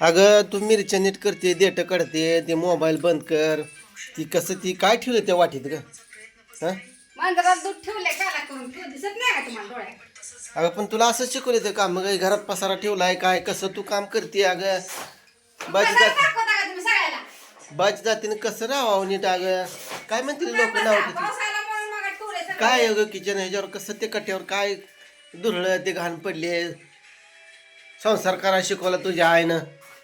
अगं तू मिरच्या नीट करते देठ काढते ते मोबाईल बंद कर. ती कसं ती काय ठेवलं त्या वाटीत ग? हा? मांजरात दूध ठेवलंय काला करून. ठेव दिसत नाही का तुम्हाला डोळ्यात? अगं पण तुला असं शिकवलं ते काम मग घरात पसारा ठेवलाय काय? कसं तू काम करते अगं? बाजी पसारा जात दाखवता का तुम्ही सगळ्याला? बाजी जातीनं कसं राहावं नीट अगं? काय म्हणतील लोक नाव पसारा, पाऊस आला म्हणून मग ठेवलंय सगळं. काय अगं किचन ह्याच्यावर कसं ते कट्यावर काय दुरळं ते घाण पडले? संसार करा शिकवला तुझ्या आईनं.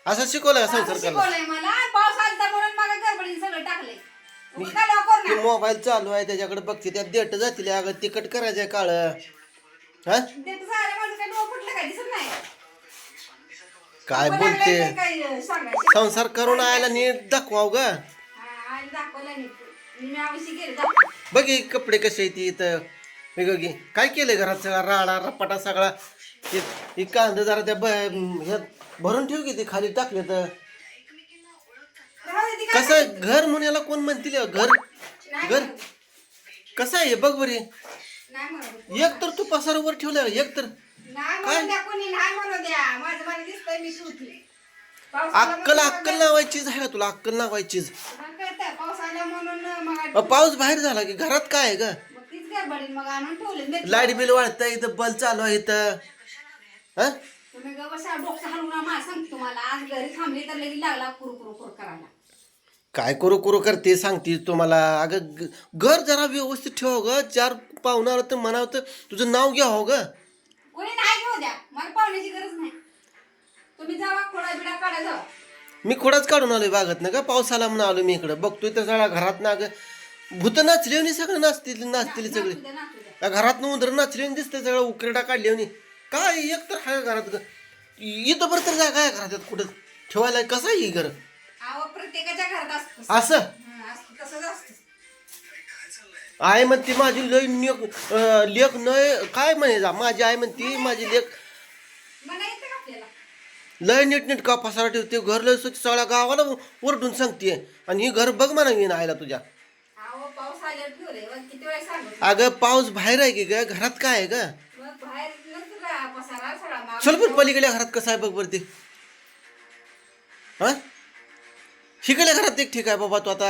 असं असं संसार करायला शिकवलंय मला. पाऊस आलता म्हणून मग गडबडीने सगळं टाकलंय. उगा कालवा करू ते नका. मोबाईल चालू आहे त्याच्याकडे बघते. त्यात देठ जातील अगं तिकट करायचंय काळ. हा? ते तर झालं माझं काय डोळं फुटलं काय? दिसत नाही. काय मला बोलते? लागलंय काय सांगायचं. संसार करून आयला नीट दाखवाव ग. हा, आणि दाखवलं नाही मी मी आविषयी गेले दाखव. बघ हे कपडे कसे आहेत इथं. वेगळं घे काय केलंय घरात सगळा? राडा रपाटा सगळा. हे हे कांदा जरा त्या ब ह्यात भरून ठेव की ते खाली टाकले तर. कसं घर म्हणायला कोण म्हणतील हे? घर? घर. कसं आहे बघ बरे नाही. एक तर तू पसारावर ठेवलं एक तर. नाही काय? म्हणू द्या कोणी नाही म्हणू द्या. माझं मला दिसतंय मी शिवते. पाऊस आला अक्कल अक्कल लावायचीच आहे का तुला अक्कल लावायचीच. पाऊस आला म्हणून मग अ, पाऊस बाहेर झाला की घरात काय आहे ग? मग तीच गडबडीन मग आणून ठेवले. मी लाइट बिल वाढतं इथं बल्ब चालू आहे इथं. हा? तुम्ही ग बसा डोकं हलवून मला सांगते तुम्हाला आज घरी थांबली तर लगेच लागला कुरु कुरु कुरु करायला. काय करू करू करते सांगते तुम्हाला. अगं ग- घर जरा व्यवस्थित ठेव ग. चार पाहुणार तर म्हणावं तर तुझं नाव घ्या हो ग. कोणी नाही घेऊ द्या. मला पाहुण्याची गरज नाही. तुम्ही जावा खोडा बिडा काढा जावा. मी खोडाच काढून आलोय बागत ना का पाऊस आला म्हणून आलो मी इकडं. बघतोय तर सगळ्या घरात ना ग. भूत नाचले सगळं नाचतील नाचतील सगळे. नाचू द्या, नाचू द्या. त्या घरात उंदर नाचले दिसते सगळं. उकरेटा काढले काय एक तर आहे घरात ग. इथं बरं तर आहे घरात कुठं. ठेवायला कसं आहे ही घर? प्रत्येकाच्या घरात असतं असं? असतं तसंच असतं आई म्हणते माझी लय लेख अं, लेख नय काय म्हणे जा माझी आई म्हणते माझी लेख मला येतं का आपल्याला? लय नीट नीट का पसारा ठेवते घर लय स्वच्छ सगळ्या गावाला ओरडून सांगते आणि ही घर बघ म्हणा मी आईला तुझ्या. अहो पाऊस आल्यावर ठेवलंय मग किती वेळा सांगत अगं पाऊस बाहेर आहे की ग? घरात काय आहे ग? पसारा सगळा मागं चल पण पलीकडल्या घरात कसं आहे बघ बरं ते. हा? शिकल्या घरात एक ठीक आहे बाबा तू आता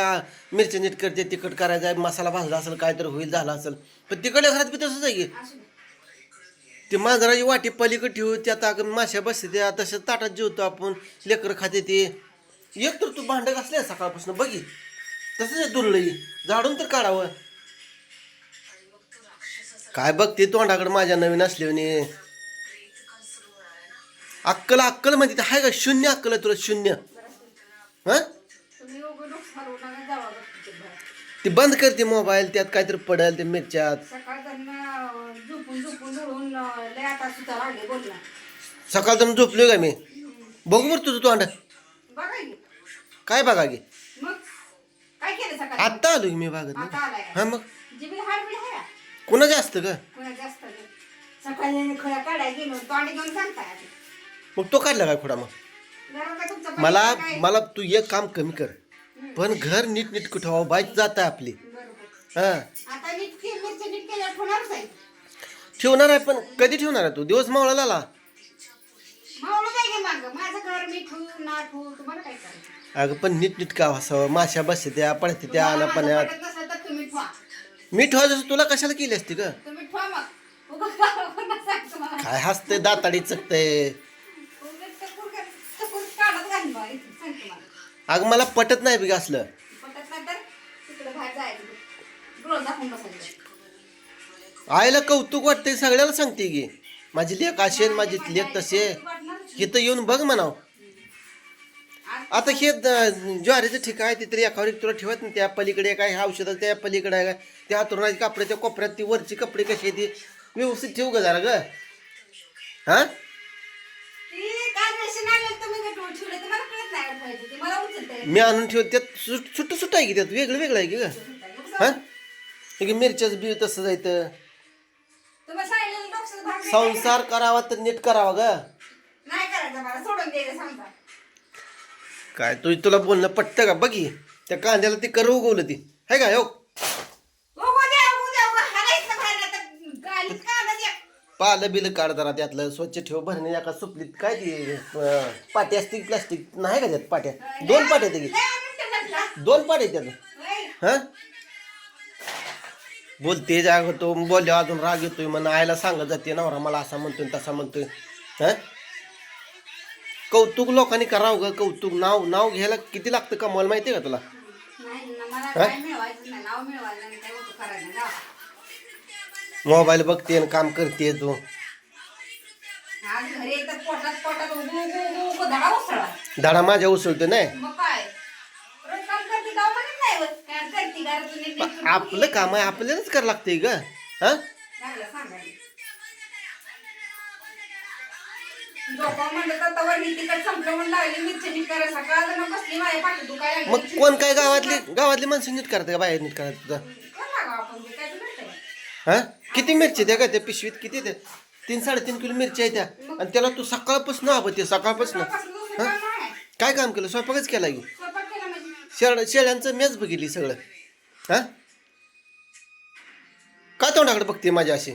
मिरची नीट करते तिखट करायचं आहे मसाला भाजला असेल काय तर होईल झाला असेल. पण तिकडल्या घरात बी तसंच आहे की. असू दे. ते मांजराची वाटी पलीकडे ठेवू त्यात अगं माश्या बसते त्या तसंच ताटात जेवतो आपण लेकरं खाते ते. एक तर तू भांडं घासले सकाळपासून बघी तसंच आहे दुर्लई झाडून तर काढावं. काय बघते तोंडाकडे माझ्या नवीन असल्याने अक्कल अक्कल म्हणते तर आहे का शून्य अक्कल आहे तुला शून्य. हां? ती बंद करते मोबाईल त्यात काहीतरी पडेल ते मिरच्यात. सकाळ तर झोपलोय का मी? बघू बरं तुझं तोंड. काय बघा गे? आत्ता आलो मी भागत नाही हा मग? कुणाचं असतं का मग तो काढला काय खोडा मग? मला? मला तू एक काम कमी कर. पण घर नीट नीट कुठं? बाईक जात आहे आपली. हा. आता नीट के मिरची नीट केल्यावर होणारच आहे ठेवणार आहे पण कधी ठेवणार आहे तू? दिवस मावळाला आला मावळं करायचं अगं पण नीट नीट का असावं माश्या बसते त्या पडते त्या आला पाण्यात ठेवा मी ठेवायचं तुला कशाला केली असती का. काय हसते दाताडी चकते उगाच टकूर कर- टकूर काढत घाल बा इथून, सांगतो मला. अगं मला पटत नाही बी असलं पटत नाही तर तिकडे बाहेर जायचं डोळं दाखवून बसायचं. आईला कौतुक वाटतंय सगळ्याला सांगते की. माझी लेख असे माझी लेख तसे इथं येऊन बघ म्हणाव. आता हे ज्वारीचं ठिक आहे ते तरी एकावर एक तुला ठेवत नाही. त्या पलीकडे काय औषधं त्या पलीकडे आहे. काय त्या तुरणाची कपड्याच्या कोपऱ्यात ती वरची कपडे कशी आहे ती. व्यवस्थित ठेवू ग जरा ग? हा ती काल रेशन आलेलं तुम्ही गटवून ठेवलं तर ते. मला मी आणून ठेवत त्यात सुट सुट्ट सुट्ट आहे की त्यात? वेगळं वेगळं आहे की ग? हा? हे की मिरच्याच बी तसं जायचं संसार करावा तर नीट करावा ग. नाही करायचं मला सोडून द्यायचं सांगता. काय तू तुला बोलणं पटतं का? बघी त्या कांद्याला ती करू उगवलं ती. है का हो उगू द्या उगू द्या उगू हाणायचं बाहेर आता गालीत काढत या पालं बिलं काढ जरा त्यातलं. स्वच्छ ठेव. भरणे एका सुपलीत काय ती अं, पाटी असते प्लास्टिक नाही का त्यात पाट्या? दोन पाट्या ते लय म्हणते म्हटलं. दोन पाट्या त्यात. हा? बोलते जाग होतो बोलल्या अजून राग येतोय म्हणून आईला सांगत जाते नवरा मला असा म्हणतोय तसा म्हणतोय. हा? कौतुक लोकांनी करावं ग कौतुक. नाव नाव घ्यायला किती लागतं कमवायला माहितीये का तुला? नाही ना, मला काय मिळवायचं नाही. नाव मिळवायचं नाही काय होतं करायचं नाही. मोबाईल बघते आणि काम करते तू. आज घरी येतात पोटात पोटात उगू उगू उगू धडा उसळा धडा माझ्या उसळतो नाही. मग काय? रोज काम करते तेव्हा म्हणत नाही होत. काय करते घरातून एक एक आपलं काम आहे आपल्यालाच करावं लागतंय ग. हा? लागलं सांगायला. झोपा म्हणलं तर तवर मी तिकड संपलं म्हणून लागली मिरची नीट करायला. सकाळ मग बसली माझ्या पाठी दुखायला लागली. मग कोण काय गावातली गावातली माणसं नीट करते का बाहेर नीट करत तुझं कर लागावं आपण ते काय तर. हा? किती मिरची त्या का त्या पिशवीत? किती त्या तीन साडेतीन किलो मिरची आहे त्या. आणि त्याला तू सकाळपासून हवं ते सकाळपासून. हां? काय काम केलं? स्वयंपाकच केला की? शेळ शेळ्यांचं मेच बघितली सगळं. हा? काय तोंडाकडे बघते माझ्या अशी?